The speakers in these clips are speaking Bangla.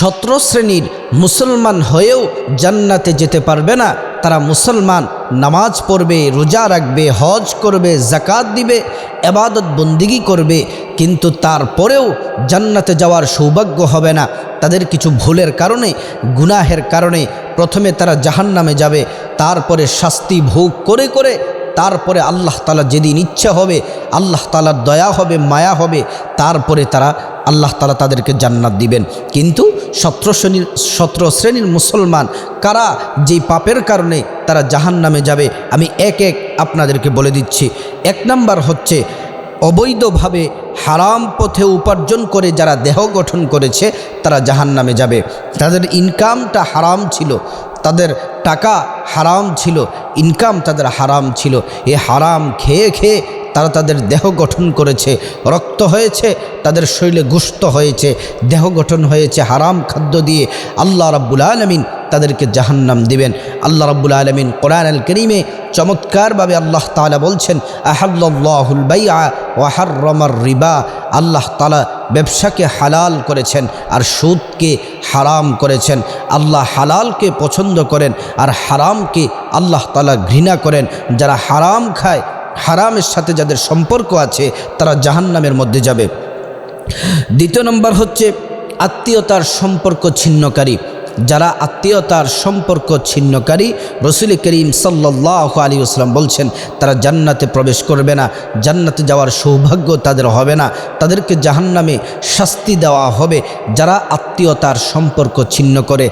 সতেরো শ্রেণির মুসলমান হয়েও জান্নাতে যেতে পারবে না। তারা মুসলমান, নামাজ পড়বে, রোজা রাখবে, হজ করবে জাকাত দিবে, এবাদত বন্দিগি করবে, কিন্তু তারপরেও জান্নাতে যাওয়ার সৌভাগ্য হবে না। তাদের কিছু ভুলের কারণে, গুনাহের কারণে প্রথমে তারা জাহান্নামে যাবে, তারপরে শাস্তি ভোগ করে করে তারপরে আল্লাহ তালা যেদিন ইচ্ছা হবে, আল্লাহ তালার দয়া হবে, মায়া হবে, তারপরে তারা আল্লাহ তালা তাদেরকে জান্নাত দিবেন। কিন্তু সত্র শ্রেণির, সতেরো শ্রেণির মুসলমান কারা? যেই পাপের কারণে তারা জাহান নামে যাবে। আমি এক এক আপনাদেরকে বলে দিচ্ছি। এক নাম্বার হচ্ছে অবৈধভাবে হারাম পথে উপার্জন করে যারা দেহ গঠন করেছে, তারা জাহান নামে যাবে। তাদের ইনকামটা হারাম ছিল। তাদের টাকা হারাম ছিল। ইনকাম তাদের হারাম ছিল। এ হারাম খেয়ে খেয়ে তারা তাদের দেহ গঠন করেছে, রক্ত হয়েছে, তাদের শরীরে গুস্ত হয়েছে, দেহ গঠন হয়েছে হারাম খাদ্য দিয়ে। আল্লাহ রাব্বুল আলমিন তাদেরকে জাহান্নাম দিবেন। আল্লাহ রাব্বুল আলমিন কোরআন আল করিমে চমৎকারভাবে আল্লাহ তালা বলছেন আহাল্লাহুল বাইআ ওয়াহার্রমার রিবা। আল্লাহ তালা ব্যবসাকে হালাল করেছেন আর সুদকে হারাম করেছেন। আল্লাহ হালালকে পছন্দ করেন আর হারামকে আল্লাহ তালা ঘৃণা করেন। যারা হারাম খায় হারামের সাথে যাদের সম্পর্ক আছে, তারা জাহান্নামের মধ্যে যাবে। দ্বিতীয় নম্বর হচ্ছে আত্মীয়তার সম্পর্ক ছিন্নকারী। যারা আত্মীয়তার সম্পর্ক ছিন্নকারী, রসুল করিম সাল্লাহ আলী আসলাম বলছেন, তারা জান্নাতে প্রবেশ করবে না, জান্নাতে যাওয়ার সৌভাগ্য তাদের হবে না। তাদেরকে জাহান্নামে শাস্তি দেওয়া হবে যারা আত্মীয়তার সম্পর্ক ছিন্ন করে।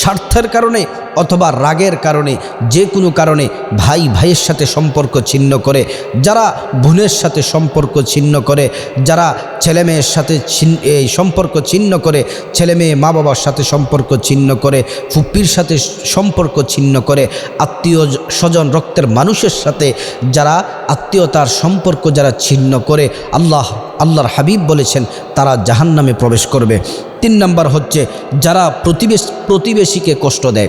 স্বার্থের কারণে অথবা রাগের কারণে, যে কোনো কারণে ভাই ভাইয়ের সাথে সম্পর্ক ছিন্ন করে, যারা বোনের সাথে সম্পর্ক ছিন্ন করে, যারা ছেলে মেয়ের সাথে এই সম্পর্ক ছিন্ন করে, ছেলে মেয়ে মা বাবার সাথে সম্পর্ক ছিন্ন করে ফুপ্পির সাথে সম্পর্ক ছিন্ন করে, আত্মীয় স্বজন রক্তের মানুষের সাথে যারা আত্মীয়তার সম্পর্ক যারা ছিন্ন করে, আল্লাহ, আল্লাহর হাবিব বলেছেন, তারা জাহান্নামে প্রবেশ করবে। তিন নম্বর হচ্ছে, যারা প্রতিবেশ প্রতিবেশীকে কষ্ট দেয়।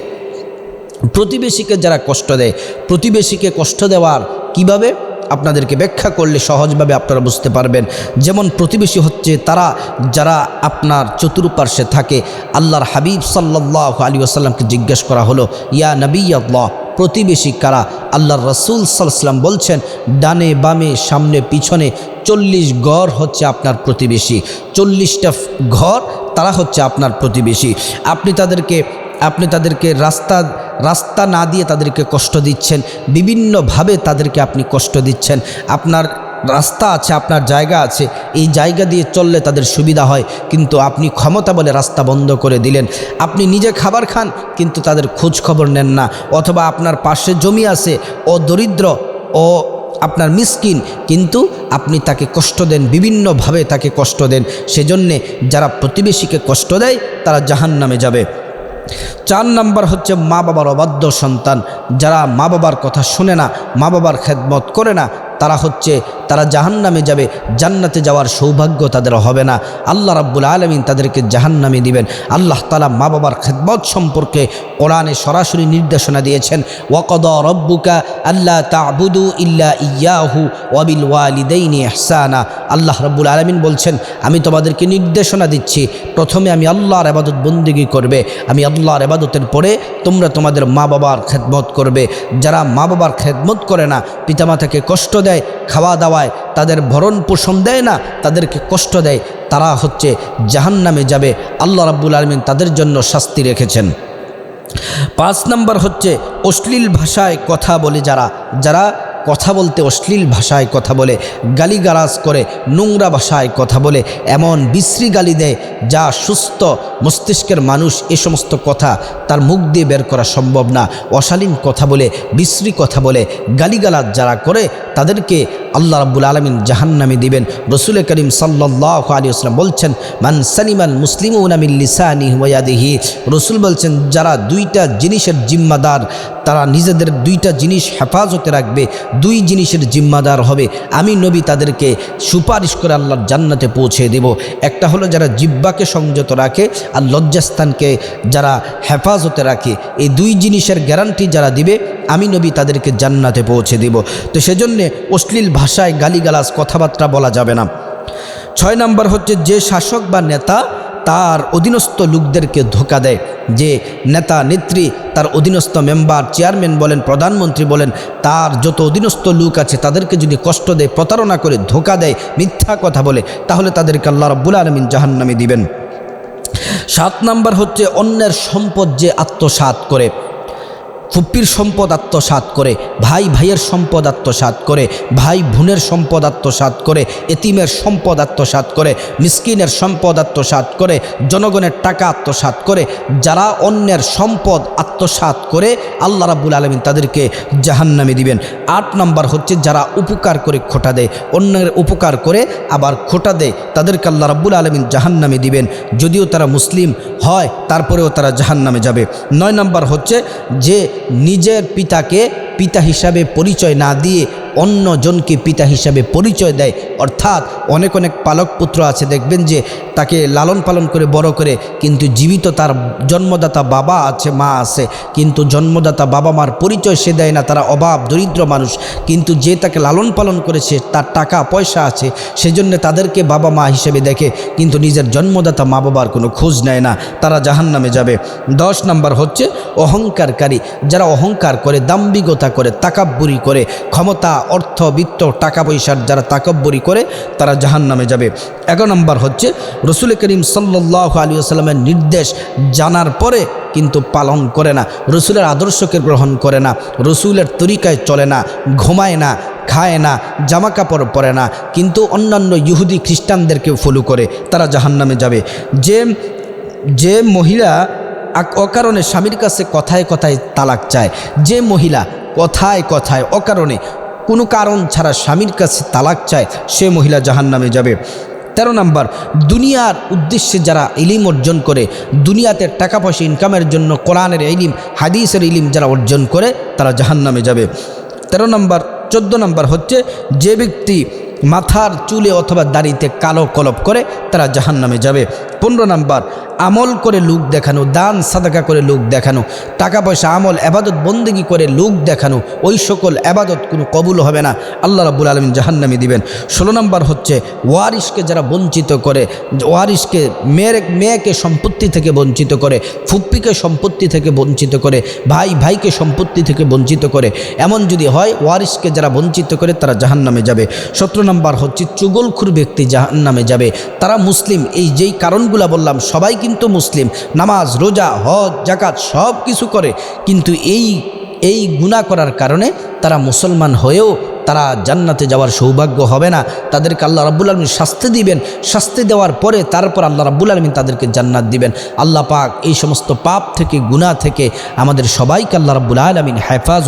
প্রতিবেশীকে যারা কষ্ট দেয়, প্রতিবেশীকে কষ্ট দেওয়ার কীভাবে? আপনাদেরকে ব্যাখ্যা করলে সহজভাবে আপনারা বুঝতে পারবেন। যেমন প্রতিবেশী হচ্ছে তারা, যারা আপনার চতুর্পার্শ্বে থাকে, আল্লাহর হাবিব সাল্লাহ আলী আসাল্লামকে জিজ্ঞেস করা হলো, ইয়া নবী আল্লাহ প্রতিবেশী কারা? আল্লাহর রসুল সাল্লাম বলছেন, ডানে বামে, সামনে পিছনে চল্লিশ ঘর হচ্ছে আপনার প্রতিবেশী। চল্লিশটা ঘর তারা হচ্ছে আপনার প্রতিবেশী। আপনি তাদেরকে আপনি তাদেরকে রাস্তা রাস্তা না দিয়ে তাদেরকে কষ্ট দিচ্ছেন, বিভিন্নভাবে তাদেরকে আপনি কষ্ট দিচ্ছেন। আপনার রাস্তা আছে, আপনার জায়গা আছে, এই জায়গা দিয়ে চললে তাদের সুবিধা হয়, কিন্তু আপনি ক্ষমতা বলে রাস্তা বন্ধ করে দিলেন। আপনি নিজে খাবার খান, কিন্তু তাদের খোঁজ খবর নেন না। অথবা আপনার পাশে জমি আছে ও দরিদ্র ও আপনার মিসকিন, কিন্তু আপনি তাকে কষ্ট দেন, বিভিন্নভাবে তাকে কষ্ট দেন। সেজন্যে যারা প্রতিবেশীকে কষ্ট দেয়, তারা জাহান নামে যাবে। চার নাম্বার হচ্ছে মা বাবার অবাধ্য সন্তান। যারা মা বাবার কথা শুনে না, মা বাবার খেদমত করে না, তারা হচ্ছে তারা জাহান নামে যাবে। জান্নাতে যাওয়ার সৌভাগ্য তাদের হবে না। আল্লাহ রাব্বুল আলমিন তাদেরকে জাহান নামে দিবেন। আল্লাহ তালা মা বাবার খেদমত সম্পর্কে কোরআনে সরাসরি নির্দেশনা দিয়েছেন। ওয়াকদ রব্বুকা আল্লাহ তাবুদু ইল্লা ইয়াহু ওয়াবিল ওয়ালিদাইনি এহসানা আল্লাহ রব্বুল আলমিন বলছেন, আমি তোমাদেরকে নির্দেশনা দিচ্ছি। প্রথমে আমি আল্লাহর আবাদত বন্দিগি করবে। আমি আল্লাহর আবাদতের পরে তোমরা তোমাদের মা বাবার খেদমত করবে। যারা মা বাবার খেদমত করে না, পিতামাতাকে কষ্ট দেয়, খাওয়া দাওয়ায় তাদের ভরণ পোষণ দেয় না, তাদেরকে কষ্ট দেয়। তারা হচ্ছে জাহান নামে যাবে। আল্লাহ রাব্বুল আলমিন তাদের জন্য শাস্তি রেখেছেন। পাঁচ নাম্বার হচ্ছে অশ্লীল ভাষায় কথা বলে যারা যারা কথা বলতে অশ্লীল ভাষায় কথা বলে, গালিগালাজ করে, নোংরা ভাষায় কথা বলে, এমন বিশ্রী গালি দেয় যা সুস্থ মস্তিষ্কের মানুষ এ সমস্ত কথা তার মুখ দিয়ে বের করা সম্ভব না। অশালীন কথা বলে, বিশ্রী কথা বলে, গালিগালাজ যারা করে তাদেরকে আল্লাহ রাব্বুল আলমিন জাহান্নামে দিবেন। রসুল করিম সাল্লাহ আলী আসলাম বলছেন, মান সানিমাল মুসলিম উনামিল্লিসানি রসুল বলছেন, যারা দুইটা জিনিসের জিম্মাদার, তারা নিজেদের দুইটা জিনিস হেফাজতে রাখবে, দুই জিনিসের জিম্মাদার হবে। আমি নবী তাদেরকে সুপারিশ করে আল্লাহর জান্নাতে পৌঁছে দেব। একটা হলো যারা জিব্বাকে সংযত রাখে আর লজ্জাস্থানকে যারা হেফাজতে রাখে। এই দুই জিনিসের গ্যারান্টি যারা দিবে আমি নবী তাদেরকে জান্নাতে পৌঁছে দেব। তো সেজন্যে অশ্লীল ভাষায় গালিগালাজ, কথাবার্তা বলা যাবে না। ছয় নম্বর হচ্ছে যে শাসক বা নেতা তার অধীনস্থ লোকদেরকে ধোকা দেয়। যে নেতা, নেত্রী, তার অধীনস্থ মেম্বার, চেয়ারম্যান বলেন, প্রধানমন্ত্রী বলেন, তার যত অধীনস্থ লোক আছে, তাদেরকে যদি কষ্ট দেয়, প্রতারণা করে ধোকা দেয়, মিথ্যা কথা বলে, তাহলে তাদেরকে আল্লাহ রব্বুল আলমিন জাহান্নামে দিবেন। সাত নাম্বার হচ্ছে অন্যের সম্পদ যে আত্মসাৎ করে। ফুপ্পির সম্পদ আত্মসাৎ করে, ভাই ভাইয়ের সম্পদ আত্মসাৎ করে, ভাই বোনের সম্পদ আত্মসাৎ করে, এতিমের সম্পদ আত্মসাৎ করে, মিসকিনের সম্পদ আত্মসাৎ করে, জনগণের টাকা আত্মসাৎ করে, যারা অন্যের সম্পদ আত্মসাৎ করে, আল্লাহ রাব্বুল আলমিন তাদেরকে জাহান্নামে দিবেন। আট নম্বর হচ্ছে যারা উপকার করে খোটা দেয়, অন্যের উপকার করে আবার খোটা দেয়, তাদেরকে আল্লাহ রাব্বুল আলমিন জাহান্নামে দিবেন। যদিও তারা মুসলিম হয়, তারপরেও তারা জাহান্নামে যাবে। নয় নম্বর হচ্ছে যে নিজের পিতাকে পিতা হিসাবে পরিচয় না দিয়ে অন্যজনকে পিতা হিসাবে পরিচয় দেয়। অর্থাৎ অনেক অনেক পালক পুত্র আছে, দেখবেন যে তাকে লালন পালন করে, বড় করে, কিন্তু জীবিত তার জন্মদাতা বাবা আছে, মা আছে, কিন্তু জন্মদাতা বাবা মার পরিচয় সে দেয় না, তারা অভাব, দরিদ্র মানুষ, কিন্তু যে তাকে লালন পালন করেছে, তার টাকা, পয়সা আছে, সেজন্য তাদেরকে বাবা মা হিসেবে দেখে, কিন্তু নিজের জন্মদাতা মা বাবার কোনো খোঁজ নেয় না, তারা জাহান নামে যাবে। দশ নম্বর হচ্ছে অহংকারকারী, যারা অহংকার করে দাম্বিকতা করে, তাকাব্বুরি করে, ক্ষমতা, অর্থ, বিত্ত, টাকা পয়সার, যারা তাকব্বরি করে তারা জাহান নামে যাবে। এগারো নম্বর হচ্ছে, রসুল করিম সাল্লাহ আলী আসাল্লামের নির্দেশ জানার পরে কিন্তু পালন করে না, রসুলের আদর্শকে গ্রহণ করে না, রসুলের তরিকায় চলে না, ঘুমায় না, খায় না জামা কাপড় পরে না, কিন্তু অন্যান্য ইহুদি খ্রিস্টানদেরকে ফলো করে, তারা জাহান্নামে যাবে। যে যে মহিলা অকারণে স্বামীর কাছে কথায় কথায় তালাক চায়, যে মহিলা কথায় কথায় অকারণে কোনো কারণ ছাড়া স্বামীর কাছে তালাক চায়, সে মহিলা জাহান নামে যাবে। তেরো নাম্বার, দুনিয়ার উদ্দেশ্যে যারা ইলিম অর্জন করে, দুনিয়াতে টাকা পয়সা ইনকামের জন্য কোরআনের ইলিম, হাদিসের ইলিম যারা অর্জন করে, তারা জাহান নামে যাবে। তেরো নম্বর, চোদ্দ নম্বর হচ্ছে, যে ব্যক্তি মাথার চুলে অথবা দাড়িতে কালো কলপ করে, তারা জাহান নামে যাবে। পনেরো নাম্বার, আমল করে লোক দেখানো, দান, সাদাকা করে লোক দেখানো, টাকা পয়সা, আমল, আবাদত, বন্দেগি করে লোক দেখানো, ওই সকল আবাদত কোনো কবুল হবে না। আল্লাহ রাবুল আলমিন জাহান্নামে দিবেন। ষোলো নম্বর হচ্ছে ওয়ারিসকে যারা বঞ্চিত করে ওয়ারিসকে মেয়ের মেয়েকে সম্পত্তি থেকে বঞ্চিত করে, ফুপ্পিকে সম্পত্তি থেকে বঞ্চিত করে, ভাই, ভাইকে সম্পত্তি থেকে বঞ্চিত করে, এমন যদি হয় ওয়ারিসকে যারা বঞ্চিত করে, তারা জাহান্নামে যাবে। সতেরো নম্বর হচ্ছে, চুগলখুর ব্যক্তি জাহান্নামে যাবে। তারা মুসলিম, এই যেই কারণগুলা বললাম, সবাই কিন্তু মুসলিম। নামাজ, রোজা, হজ জাকাত সব কিছু করে, কিন্তু এই এই গুণা করার কারণে তারা মুসলমান হয়েও তারা জান্নাতে যাওয়ার সৌভাগ্য হবে না। তাদেরকে আল্লাহ রাব্বুল আলমিন শাস্তি দিবেন। শাস্তি দেওয়ার পরে তারপর আল্লাহ রাব্বুল আলমিন তাদেরকে জান্নাত দিবেন। আল্লাহ পাক এই সমস্ত পাপ থেকে গুণা থেকে আমাদের সবাইকে আল্লাহ রাব্বুল আলমিন হেফাজ